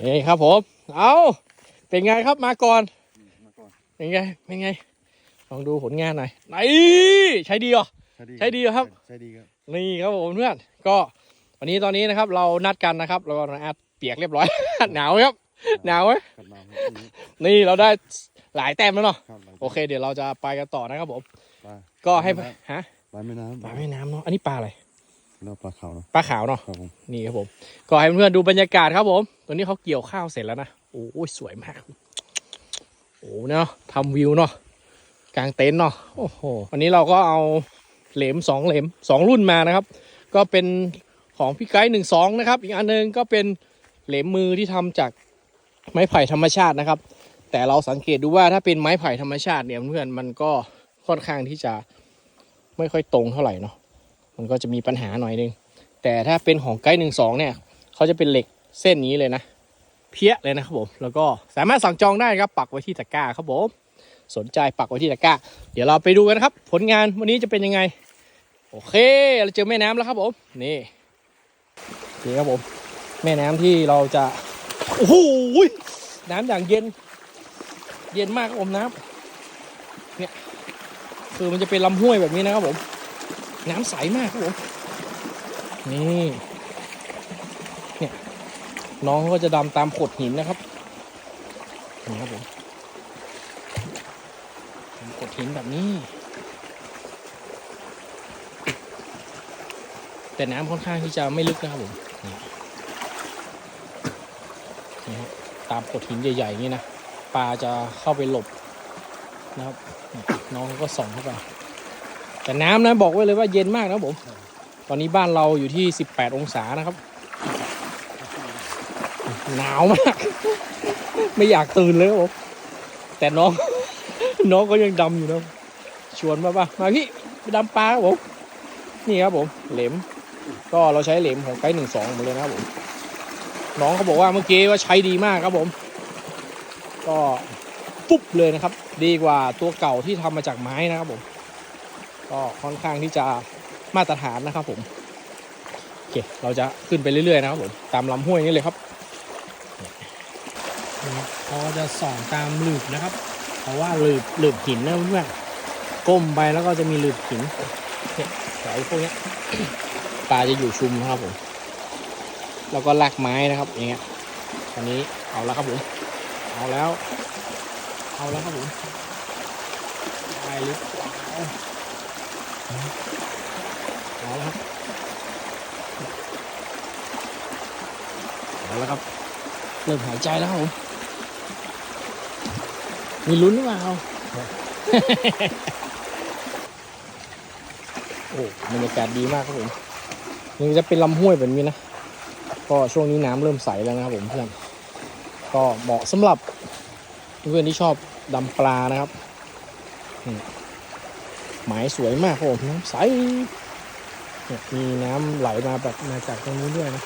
เอ้ยครับผม เอาเป็นไงครับมาก่อนมาก่อน เป็นไง เป็นไง ลองดูผลงานหน่อยไหนใช้ดีเหรอ ใช้ดีเหรอครับ ใช้ดีครับ นี่ครับผมเพื่อน ก็วันนี้ตอนนี้นะครับ เรานัดกันนะครับ เราก็อาจเปียกเรียบร้อย หนาวไหมครับ หนาวไหมครับน้ำครับนี่นี่เราได้หลายแต้มแล้วเนาะครับหลังจากโอเค เดี๋ยวเราจะไปกันต่อนะครับผมปลาก็ให้ปลาฮะ ปลาแม่น้ำปลาแม่น้ำเนาะ อันนี้ปลาอะไร แล้วปลาขาวเนาะปลาขาวเนาะครับผมนี่ครับผมก็ให้เพื่อนๆดูบรรยากาศครับผมตอนนี้เขาเกี่ยวข้าวเสร็จแล้วนะโอ้ยสวยมากโอ้เนาะทำวิวเนาะกลางเต็นท์เนาะโอ้โหวันนี้เราก็เอาเหลมสองเหลมสองรุ่นมานะครับ ก็เป็นของพี่ไกด์หนึ่งสองนะครับ อีกอันหนึงก็เป็นเหลมมือที่ทำจากไม้ไผ่ธรรมชาตินะครับ แต่เราสังเกตดูว่าถ้าเป็นไม้ไผ่ธรรมชาติเนี่ยเพื่อนมันก็ค่อนข้างที่จะไม่ค่อยตรงเท่าไหร่เนาะ มันก็จะมีปัญหาหน่อยนึง แต่ถ้าเป็นของไกด์หนึ่งสองเนี่ยเขาจะเป็นเหล็กเส้นนี้เลยนะ เพี้ยเลยนะครับผมแล้วก็สามารถสั่งจองได้ครับปักไว้ที่ตะกร้าครับผมสนใจปักไว้ที่ตะกร้า เดี๋ยวเราไปดูกันครับ ผลงานวันนี้จะเป็นยังไง โอเค เราเจอแม่น้ำแล้วครับผมนี่นี่ครับผมแม่น้ำที่เราจะโอ้โหน้ำอย่างเย็น เย็นมากครับผมน้ำเนี่ยคือมันจะเป็นลำห้วยแบบนี้นะครับผม น้ำใสมากครับผม นี่ เนี่ย น้องก็จะดำตามโขดหินนะครับ นี่ครับผมโขดหินแบบนี้ แต่น้ำค่อนข้างที่จะไม่ลึกนะครับผม นี่นี่ตามโขดหินใหญ่ๆอย่างนี้นะ ปลาจะเข้าไปหลบนะครับ น้องก็ส่องเข้าไป แต่น้ำนะบอกไว้เลยว่าเย็นมากนะผม ตอนนี้บ้านเราอยู่ที่ 18 องศานะครับ หนาวมาก ไม่อยากตื่นเลยครับผม แต่น้อง น้องก็ยังดำอยู่นะชวนมาป่ะมาพี่ไปดำปลาครับผม นี่ครับผม เหลม ก็เราใช้เหลมของไกด์หนึ่งสองหมดเลยนะครับผม น้องเขาบอกว่าเมื่อกี้ว่าใช้ดีมากครับผม ก็ปุ๊บเลยนะครับ ดีกว่าตัวเก่าที่ทำมาจากไม้นะครับผม ก็ค่อนข้างที่จะมาตรฐานนะครับผมโอเคเราจะขึ้นไปเรื่อยๆนะครับผมตามลำห้วยนี่เลยครับนี่ครับเขาจะส่องตามหลืบนะครับ เพราะว่าหลืบหลืบหินนะเพื่อนๆก้มไปแล้วก็จะมีหลืบหินเนี่ยแถวพวกเนี้ยปลาจะอยู่ชุมนะครับผม แล้วก็ลากไม้นะครับอย่างเงี้ยตอนนี้เอาแล้วครับผมเอาแล้ว เอาแล้วครับผมได้หรือเปล่าเอาแล้วครับ เอาแล้วครับ เริ่มหายใจแล้วครับผมมีลุ้นหรือเปล่าโอ้บรรยากาศดีมากครับผมนี่จะเป็นลำห้วยแบบนี้นะก็ช่วงนี้น้ำเริ่มใสแล้วนะครับผมเพื่อนก็เหมาะสำหรับเพื่อนที่ชอบดำปลานะครับหมายสวยมากครับผมน้ำใสเนี่ยมีน้ำไหลมาแบบมาจากตรงนี้ด้วยนะ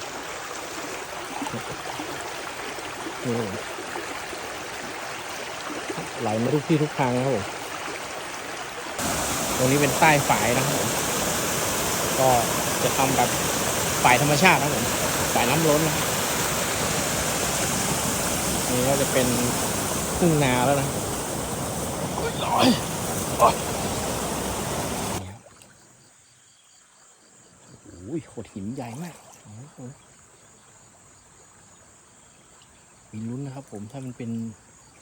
นี่ไหลมาทุกที่ทุกทางนะครับผมตรงนี้เป็นใต้ฝายนะครับผมก็จะทำแบบฝายธรรมชาตินะครับผมฝายน้ำล้นนะนี่ก็จะเป็นทุ่งนาแล้วนะโอ้ยโอ้ยอุ้ยโขดหินใหญ่มากโอ้โห มีลุ้นนะครับ ผมถ้ามันเป็น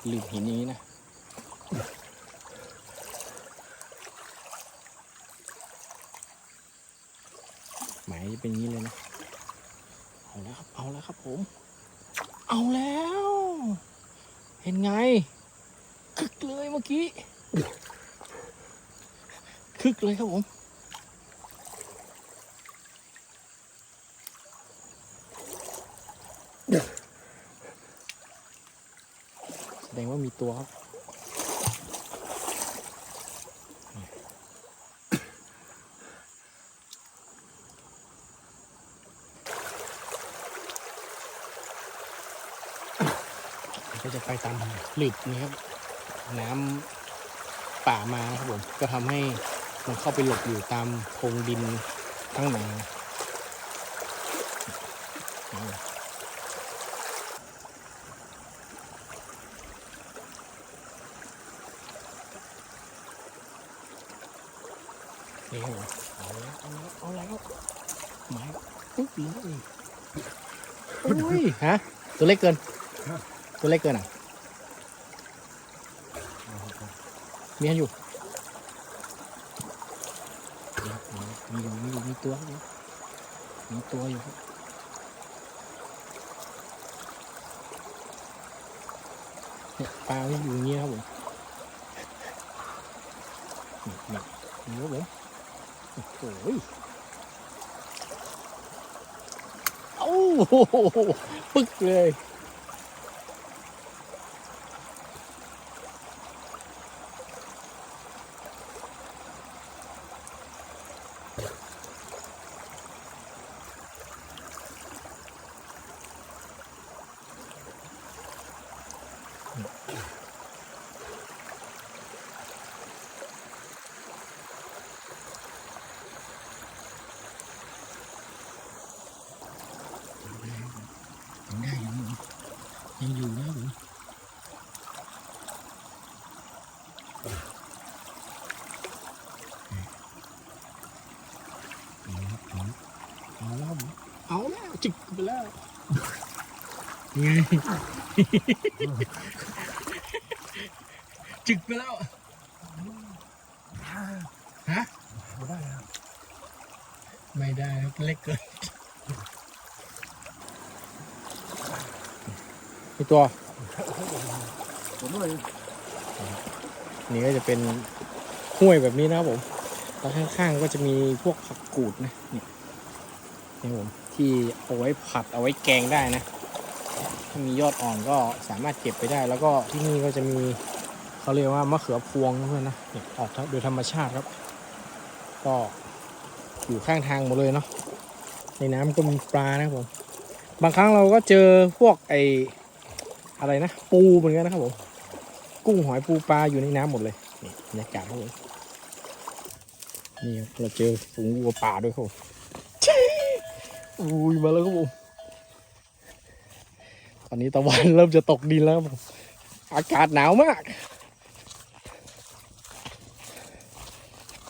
หลืบหินนี้นะหมายจะเป็นงนี้เลยนะ เอาแล้วครับเอาแล้วครับผม เอาแล้ว เห็นไง คึกเลยเมื่อกี้ คึกเลยครับผม แสดงว่า มีตัวครับก็จะไปตามหลืบนี้ครับ น้ำป่ามานะครับผม ก็ทำให้มันเข้าไปหลบอยู่ตามโพรงดินข้างใน นี่ครับผมเอาแล้วเอาแล้วเอาแล้วหมายปุ๊บเลยโอ้ยฮะตัวเล็กเกิน ตัวเล็กเกินอะมีให้อยู่มีอยู่มีอยู่มีตัวอยู่มีตัวอยู่ครับเนี่ยปลาที่อยู่อย่างเงี้ยครับผมนี่นี่นี่ครับผม โอ้โหโอ้โหปึ๊กเลย ยังได้อยู่นะยังอยู่นะผม เอาแล้วผมเอาแล้วจิกไปแล้วไงจิกไปแล้วฮะไม่ได้ครับไม่ได้ครับเล็กเกินมีตัวผมเลย นี่ก็จะเป็นห้วยแบบนี้นะครับผมแล้วข้างๆก็จะมีพวกผักกูดนะนี่นี่ผมที่เอาไว้ผัดเอาไว้แกงได้นะ ถ้ามียอดอ่อนก็สามารถเก็บไปได้ แล้วก็ที่นี่ก็จะมีเขาเรียกว่ามะเขือพวงนะเพื่อนนะนี่ออกโดยธรรมชาติครับ ก็อยู่ข้างทางหมดเลยเนาะในน้ำก็มีปลานะครับผมบางครั้งเราก็เจอพวกไออะไรนะ ปูเหมือนกันนะครับผม กุ้งหอยปูปลาอยู่ในน้ำหมดเลยนี่บรรยากาศครับผมนี่เราเจอฝูงวัวป่าด้วยครับผมอุ้ยมาแล้วครับผมตอนนี้ตะวันเริ่มจะตกดินแล้วครับผมอากาศหนาวมาก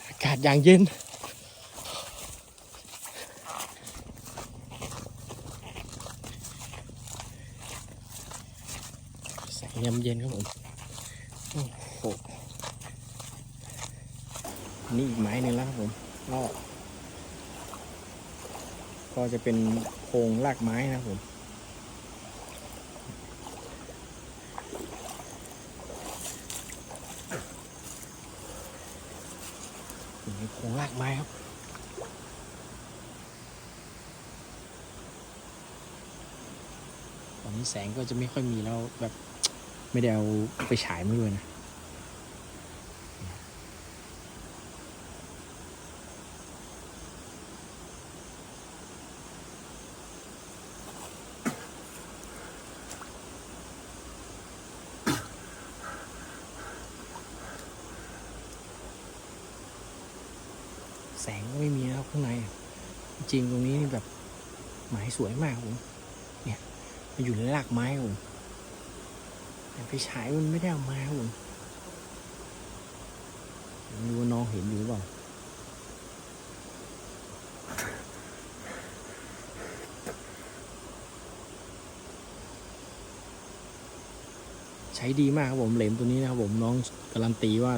อากาศอย่างเย็นแสงยามเย็นครับผม โอ้โห นี่อีกไม้หนึ่งแล้วครับผมก็ก็จะเป็นโครงรากไม้นะครับผมนี่โครงรากไม้ครับตอนนี้แสงก็จะไม่ค่อยมีแล้วแบบไม่ได้เอาไปฉายมาด้วยนะ แสงก็ไม่มีนะครับข้างใน จริงตรงนี้นี่แบบหมายสวยมากผมเนี่ยมันอยู่ในรากไม้ผมแต่ไปฉายมันไม่ได้เอามาผมไม่รู้น้องเห็นอยู่เปล่าใช้ดีมากครับผมเหลมตัวนี้นะครับผมน้องการันตีว่า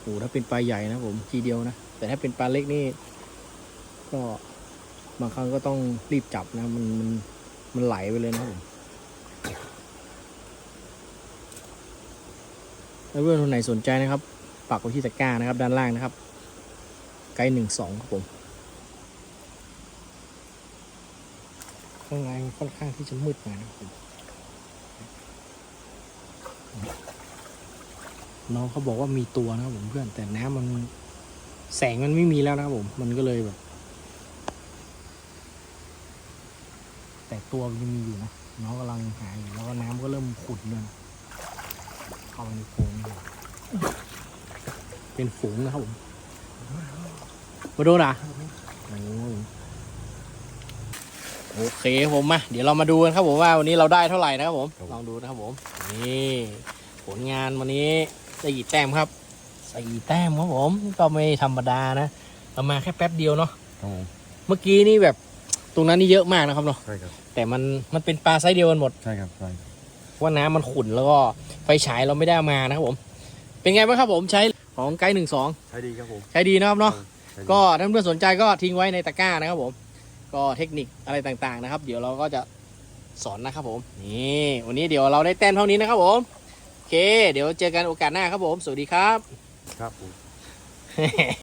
โอ้ถ้าเป็นปลาใหญ่นะผมทีเดียวนะ แต่ถ้าเป็นปลาเล็กนี่ ก็บางครั้งก็ต้องรีบจับนะ มันมันมันไหลไปเลยนะผมถ้าเพื่อนคนไหนสนใจนะครับ ปักไว้ที่ตะกร้านะครับ ด้านล่างนะครับ ไกด์หนึ่งสองครับผมข้างในมันค่อนข้างที่จะมืดหน่อยนะครับผมน้องเขาบอกว่ามีตัวนะครับผมเพื่อนแต่น้ำมัน แสงมันไม่มีแล้วนะครับผม มันก็เลยแบบ แต่ตัวมันยังมีอยู่นะ น้องกำลังหายอยู่แล้วก็น้ำก็เริ่มขุ่นเลยนะเข้าไปในโพรงเป็นฝูงนะครับผมมาดูนะโอเคผมมาเดี๋ยวเรามาดูกันครับผมว่าวันนี้เราได้เท่าไหร่นะครับผม ลองดูนะครับผม นี่ ผลงานวันนี้ได้กี่แต้มครับ สี่แต้มครับผม ก็ไม่ธรรมดานะเรามาแค่แป๊บเดียวเนาะครับผมเมื่อกี้นี่แบบตรงนั้นนี่เยอะมากนะครับเนาะใช่ครับแต่มันมันเป็นปลาไซส์เดียวกันหมดใช่ครับใช่ว่าน้ำมันขุ่นแล้วก็ไฟฉายเราไม่ได้เอามานะครับผม เป็นไงบ้างครับผมใช้ของไกด์หนึ่งสองใช่ดีครับผม ใช้ดีนะครับเนาะ ใช่ดีก็ถ้าเพื่อนๆสนใจก็ทิ้งไว้ในตะกร้านะครับผม ก็เทคนิคอะไรต่างๆนะครับ เดี๋ยวเราก็จะสอนนะครับผม นี่วันนี้เดี๋ยวเราได้แต้มเท่านี้นะครับผม โอเค เดี๋ยวเจอกันโอกาสหน้าครับผม สวัสดีครับ ครับผม